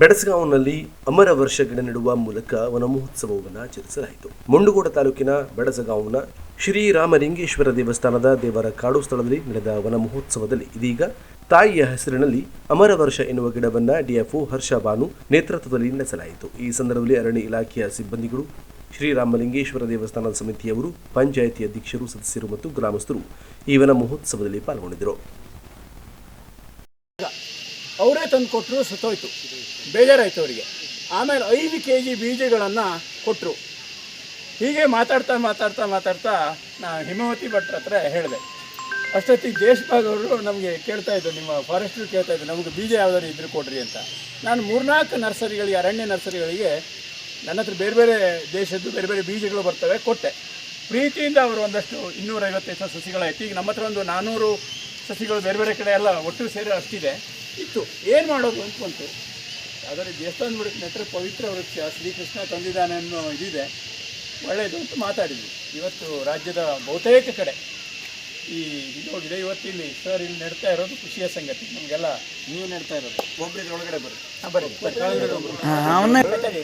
ಬೆಡಸಗಾಂವ್ನಲ್ಲಿ ಅಮರ ವರ್ಷ ಗಿಡ ನೆಡುವ ಮೂಲಕ ವನ ಮಹೋತ್ಸವವನ್ನು ಆಚರಿಸಲಾಯಿತು. ಮುಂಡಗೋಡ ತಾಲೂಕಿನ ಬೆಡಸಗಾಂವ್ನ ಶ್ರೀರಾಮಲಿಂಗೇಶ್ವರ ದೇವಸ್ಥಾನದ ದೇವರ ಕಾಡು ಸ್ಥಳದಲ್ಲಿ ನಡೆದ ವನ ಮಹೋತ್ಸವದಲ್ಲಿ ಇದೀಗ ತಾಯಿಯ ಹೆಸರಿನಲ್ಲಿ ಅಮರ ವರ್ಷ ಎನ್ನುವ ಗಿಡವನ್ನ ಡಿಎಫ್ಒ ಹರ್ಷ ಬಾನು ನೇತೃತ್ವದಲ್ಲಿ ನಡೆಸಲಾಯಿತು. ಈ ಸಂದರ್ಭದಲ್ಲಿ ಅರಣ್ಯ ಇಲಾಖೆಯ ಸಿಬ್ಬಂದಿಗಳು ಶ್ರೀರಾಮಲಿಂಗೇಶ್ವರ ದೇವಸ್ಥಾನದ ಸಮಿತಿಯವರು, ಪಂಚಾಯಿತಿ ಅಧ್ಯಕ್ಷರು, ಸದಸ್ಯರು ಮತ್ತು ಗ್ರಾಮಸ್ಥರು ಈ ವನ ಮಹೋತ್ಸವದಲ್ಲಿ ಪಾಲ್ಗೊಂಡಿದ್ದರು. ಅವರೇ ತಂದು ಕೊಟ್ಟರು ಸತ್ತೋಯ್ತು. ಬೇಜಾರಾಯಿತು ಅವರಿಗೆ ಆಮೇಲೆ ಐದು ಕೆ ಜಿ ಬೀಜಗಳನ್ನು ಕೊಟ್ಟರು ಹೀಗೆ ಮಾತಾಡ್ತಾ ಮಾತಾಡ್ತಾ ಮಾತಾಡ್ತಾ ನಾ ಹಿಮಾವತಿ ಭಟ್ರ ಹತ್ರ ಹೇಳಿದೆ. ಅಷ್ಟೊತ್ತಿಗೆ ದೇಶಭಾಗ್ ಅವರು ನಮಗೆ ಕೇಳ್ತಾ ಇದ್ದರು ನಿಮ್ಮ ಫಾರೆಸ್ಟ್ರು ಕೇಳ್ತಾ ಇದ್ದರು ನಮಗೆ ಬೀಜ ಯಾವ್ದಾದ್ರು ಇದ್ರು ಕೊಡ್ರಿ ಅಂತ. ನಾನು ಮೂರ್ನಾಲ್ಕು ನರ್ಸರಿಗಳಿಗೆ, ಅರಣ್ಯ ನರ್ಸರಿಗಳಿಗೆ ನನ್ನ ಹತ್ರ ಬೇರೆ ಬೇರೆ ದೇಶದ್ದು ಬೇರೆ ಬೇರೆ ಬೀಜಗಳು ಬರ್ತವೆ ಕೊಟ್ಟೆ. ಪ್ರೀತಿಯಿಂದ ಅವರು ಒಂದಷ್ಟು ಇನ್ನೂರೈವತ್ತೈದು ಸಸಿಗಳಾಯ್ತು. ಈಗ ನಮ್ಮ ಹತ್ರ ಒಂದು ನಾನ್ನೂರು ಸಸಿಗಳು ಬೇರೆ ಬೇರೆ ಕಡೆ ಎಲ್ಲ ಒಟ್ಟು ಸೇರಿ ಅಷ್ಟಿದೆ. ಇತ್ತು. ಏನು ಮಾಡೋದು ಅಂತ ಬಂತು. ಆದರೆ ದೇವಸ್ಥಾನ ಬಿಡಕ್ಕೆ ನೆಟ್ಟರೆ ಪವಿತ್ರ ವೃಕ್ಷ ಶ್ರೀಕೃಷ್ಣ ತಂದಿದ್ದಾನೆ ಅನ್ನೋ ಇದಿದೆ. ಒಳ್ಳೆಯದು ಅಂತ ಮಾತಾಡಿದ್ವಿ. ಇವತ್ತು ರಾಜ್ಯದ ಬಹುತೇಕ ಕಡೆ ಈ ಇದೋಗಿದೆ ಹೋಗಿದೆ. ಇವತ್ತಿಲ್ಲಿ ಸರ್ ಇಲ್ಲಿ ನಡ್ತಾ ಇರೋದು ಖುಷಿಯ ಸಂಗತಿ. ನಮಗೆಲ್ಲ ನೀವು ನಡ್ತಾ ಇರೋದು. ಒಬ್ಬರಿಗೆ ಒಳಗಡೆ ಬರ್ರಿ ಹಾಂ ಬರ್ರಿ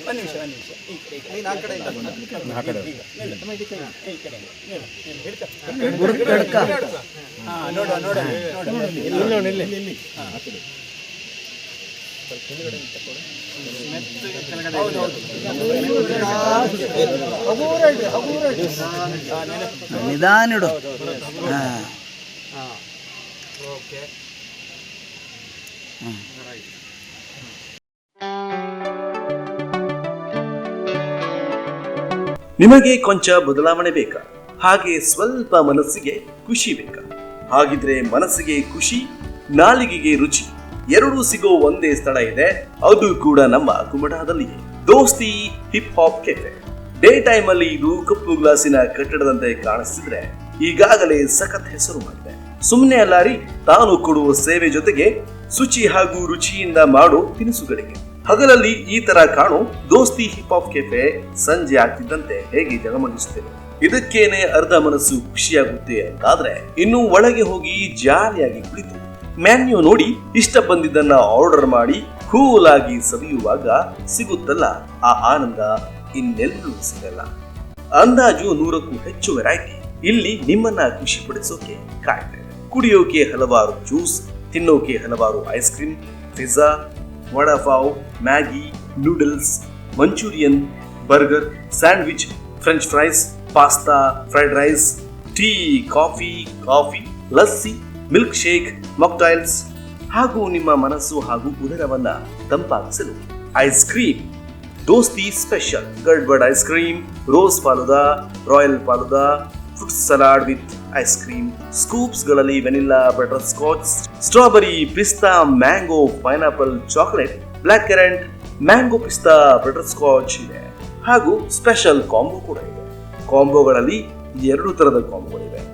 ಒಂದ್ ನಿಮಿಷ ಒಂದು ನಿಮಿಷ ಈ ಕಡೆ, ಈ ಕಡೆ. ನೀನು ಆ ಈ ಹಾಂ ನೋಡು, ನೋಡು, ನೋಡು. ಹಾ, ಆ ಕಡೆ. ಹೌದು, ಹೌದು. ಹಗೂರ ಇಡಿ, ಹಗೂರ ಇಡಿ. ಹಾ, ನೆನಪು. ನಿಧಾನ ಇಡು ಹಾ ಹಾ. ಓಕೆ ನಿಮಗೆ ಕೊಂಚ ಬದಲಾವಣೆ ಬೇಕಾ ಹಾಗೆ ಸ್ವಲ್ಪ ಮನಸ್ಸಿಗೆ ಖುಷಿ ಬೇಕಾ ಹಾಗಿದ್ರೆ ಮನಸ್ಸಿಗೆ ಖುಷಿ ನಾಲಿಗೆಗೆ ರುಚಿ ಎರಡೂ ಸಿಗೋ ಒಂದೇ ಸ್ಥಳ ಇದೆ. ಅದು ಕೂಡ ನಮ್ಮ ಕುಮಟಾದಲ್ಲಿಯೇ Dosti hip hop cafe day time ಅಲ್ಲಿ ಇದು ಕಪ್ಪು ಗ್ಲಾಸಿನ ಕಟ್ಟಡದಂತೆ ಕಾಣಿಸ್ತಿದ್ರೆ ಈಗಾಗಲೇ ಸಖತ್ ಹೆಸರು ಮಾಡಿದೆ. ಸುಮ್ಮನೆ ಅಲ್ಲಾರಿ, ತಾನು ಕೊಡುವ ಸೇವೆ ಜೊತೆಗೆ ಶುಚಿ ಹಾಗೂ ರುಚಿಯಿಂದ ಮಾಡೋ ತಿನಿಸುಗಳಿಗೆ. ಹಗಲಲ್ಲಿ ಈ ತರ ಕಾಣು ದೋಸ್ತಿ ಹಿಪ್ ಹಾಪ್ ಕೆಫೆ ಸಂಜೆ ಆಗ್ತಿದ್ದಂತೆ ಹೇಗೆ ಜಗಮಗಿಸುತ್ತೇವೆ ಇದಕ್ಕೇನೆ ಅರ್ಧ ಮನಸ್ಸು ಖುಷಿಯಾಗುತ್ತೆ ಅಂತಾದ್ರೆ ಇನ್ನು ಒಳಗೆ ಹೋಗಿ ಜಾರಿಯಾಗಿ ಕುಳಿತು. ಮ್ಯಾನ್ಯೂ ನೋಡಿ ಇಷ್ಟ ಬಂದಿದ್ದನ್ನ ಆರ್ಡರ್ ಮಾಡಿ ಕೂಲ್ ಆಗಿ ಸವಿಯುವಾಗ ಸಿಗುತ್ತಲ್ಲ ಆ ಆನಂದ ಇನ್ನೆಲ್ಲೂ ಸಿಗಲ್ಲ. ಅಂದಾಜು ನೂರಕ್ಕೂ ಹೆಚ್ಚು ವೆರೈಟಿ ಇಲ್ಲಿ ನಿಮ್ಮನ್ನ ಖುಷಿ ಪಡಿಸೋಕೆ ಕಾಯ್ತೇವೆ ಕುಡಿಯೋಕೆ ಹಲವಾರು ಜ್ಯೂಸ್, ತಿನ್ನೋಕೆ ಹಲವಾರು ice cream pizza vadapav, Maggi noodles Manchurian, burger, sandwich French fries pasta fried rice tea coffee coffee lassi milk shake mocktails ಹಾಗೂ ನಿಮ್ಮ ಮನಸ್ಸು ಹಾಗೂ ಉದರವನ್ನ ತಂಪಾಗಿಸಲು ice cream. Dosti special. Gadbad ice cream, rose falooda, royal falooda fruit salad with ice cream. ಸ್ಕೂಪ್ಸ್ಗಳಲ್ಲಿ vanilla, butterscotch, strawberry, pista, mango, pineapple, chocolate blackcurrant, mango, pista, butterscotch ಇದೆ. ಹಾಗೂ special combo ಕೂಡ ಇದೆ. ಕಾಂಬೋಗಳಲ್ಲಿ ಎರಡು ಥರದ ಕಾಂಬೋಗಳಿವೆ.